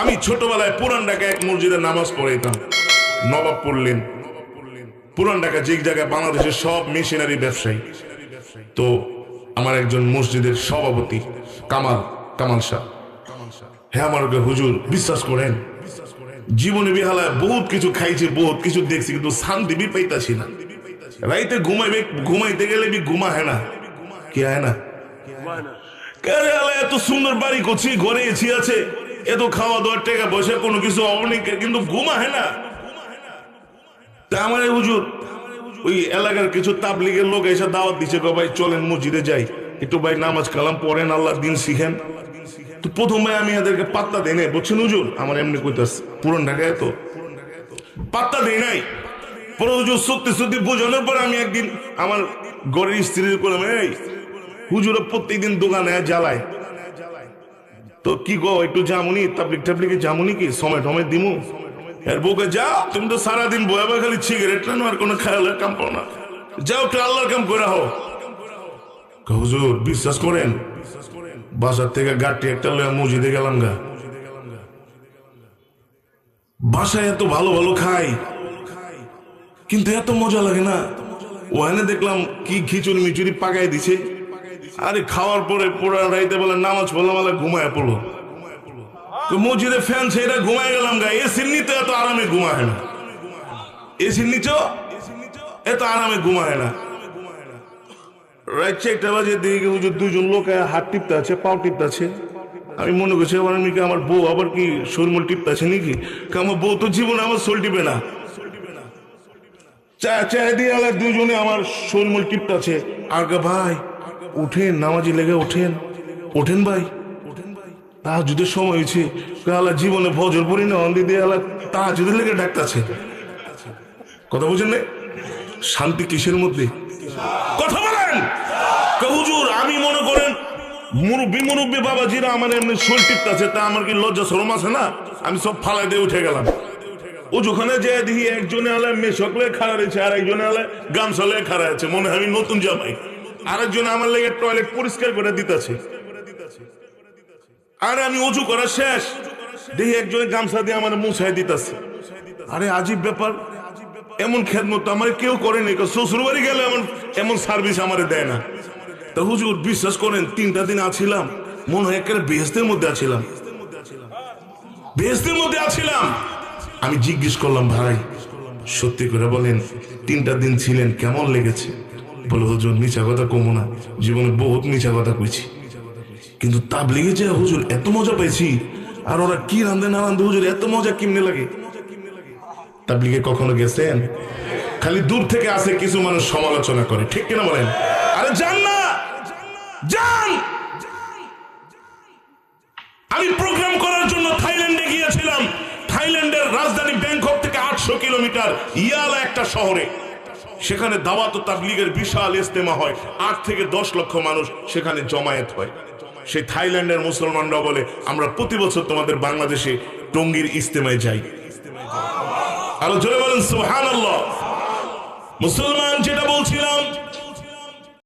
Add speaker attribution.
Speaker 1: আমি ছোটবেলায় পুরান ঢাকা এক মসজিদে নামাজ পড়াইতাম। নবাব পড়লেন পুরান ঢাকা যে জায়গায় বাংলাদেশের সব মেশিনারি ব্যবসায়ী। তো আমার একজন মসজিদের সভাপতি কামাল কামাল শাহ। হ্যাঁ আমার হুজুর বিশ্বাস করেন? জীবনে বিহালায় বহুত কিছু খাইছি বহুত কিছু দেখছি কিন্তু শান্তি বি পাইতাছি না। রাইতে ঘুমাইবে ঘুমাইতে গেলে বি ঘুমা হয় না। কি হয় না? এত সুন্দর বাড়ি করছি ঘরে এসি আছে। এত খাওয়া দাওয়ার টাকা পয়সা, কোনো কিছু অনেক কিন্তু ঘুমা হয় না। তা আমার হুজুর, ওই এলাকার কিছু তাবলিগের লোক এসে দাওয়াত দিচ্ছে গো ভাই চলেন মসজিদে যাই। একটু ভাই নামাজ কালাম পড়েন আল্লাহ দিন শিখেন। তো প্রথমে আমি এদেরকে পাত্তা দেই নাই। বুঝছেন হুজুর, আমার এমনি কইতাস পুরন ঢাকায় তো? পাত্তা দেই নাই। পরে হুজুর সত্যি সত্যি বোঝানোর পর আমি একদিন আমার ঘরের স্ত্রীর করলাম এই, হুজুর প্রত্যেকদিন দোকানে জ্বালায়। তো কি গো, একটু জামুনি, তাবলিক টাবলিকে জামুনি কি? সময় টময় দিমু? এর বউকে যাও, তুমি তো সারাদিন বয়ে বয়ে খালি সিগারেট টানো আর কোনো খেয়ালের কাম পাও না। যাও একটু আল্লাহর কাম করে হও হুজুর, বিশ্বাস করেন? বাসার থেকে গাড়ি একটা লয়ে মসজিদে গেলাম গা। বাসায় এত ভালো ভালো খাই, কিন্তু এত মজা লাগে না। ওখানে দেখলাম কি খিচুড়ি মিচুড়ি পাকাই দিছে। আরে খাওয়ার পরে পুরা রাইতে বলে নামাজ পড়লাম বলে ঘুমায় পড়ল। তো মসজিদে ফ্যান ছেড়ে ঘুমায় গেলাম গা। এসির নিতে এত আরামে ঘুমায় না। এসির নিচে এত আরামে ঘুমায় না। রাত চারটা বাজে দিকে হুজুর দুজন লোক হাত টিপতে আছে, পাও টিপতে আছে। আমি মনে করছি আবার আমি কি আমার বউ আবার কি শরীর টিপতে আছে নাকি? আমার বউ তো জীবনে আমার সোল টিপে না। চা চা দিয়ে দুজনে আমার শরীর টিপতে আছে। আর ভাই উঠেন, নামাজি লেগে ওঠেন। ওঠেন ভাই। তাহাজুদের সময় হয়েছে। আল্লাহ, জীবনে ভজর পড়ি না, অন্দি দিয়ে আল্লাহ, তা যদি লেগে ডাকতেছে। কথা বুঝেন শান্তি কিসের মধ্যে? কথা বলেন! হুজুর, আমি মনে করেন, মুরব্বী মুরব্বী বাবাজিরা আমার এমনি শরীর টিপতেছে, তা আমার কি লজ্জা শরম আছে না? আমি সব ফালাই দিয়ে উঠে গেলাম। ও যেখানে যে দেখি একজনে আলে মেশকলে খাড়া রয়েছে আর একজনে আলে গামছলে খাড়া আছে, মনে হয় আমি নতুন জামাই। আরেকজনে আমার লেগে টয়লেট পরিষ্কার করে দিতেছে। আরে আমি উঁচু করা শেষ। দেখি একজনে গামছা দিয়ে আমার মুছাই দিতেছে। আরে আজীব ব্যাপার। এমন খেদমত আমার কেউ করেনি শ্বশুর বাড়ি গেলে এমন এমন সার্ভিস আমার দেয় না। তা হুজুর, বিশ্বাস করেন, তিনটা দিন আছিলাম। মনে হয় একেবারে বেহেস্তের মধ্যে আছিলাম। বেহেস্তের মধ্যে আছিলাম। আমি জিজ্ঞেস করলাম, ভাই, সত্যি করে বলেন, তিনটা দিন ছিলেন, কেমন লেগেছে? বলে হুজুর মিছা কথা কমো না। জীবনে বহুত মিছা কথা কইছি। কিন্তু তাবলিগে যে হুজুর, এত মজা পেয়েছি আর ওরা কি রান্ধে না রান্ধে হুজুর, এত মজা কিমনে লাগে? তাবলিগে কখনো গেছেন? খালি দূর থেকে আসে কিছু মানুষ সমালোচনা করে, ঠিক কিনা বলেন? আরে যান না! যান! আমি প্রোগ্রাম করার জন্য থাইল্যান্ডে গিয়েছিলাম। থাইল্যান্ডের রাজধানী ব্যাংকক থেকে আটশো কিলোমিটার, ইয়ালা একটা শহরে। সেখানে দাওয়াত ও তাবলিগের বিশাল ইস্তেমা হয়। আট থেকে দশ লক্ষ মানুষ সেখানে জমায়েত হয়। সেই থাইল্যান্ডের মুসলমানরা বলে, আমরা প্রতি বছর তোমাদের বাংলাদেশে টঙ্গির ইস্তেমায় যাই। আরও জোরে বলেন সুহান মুসলমান যেটা বলছিলাম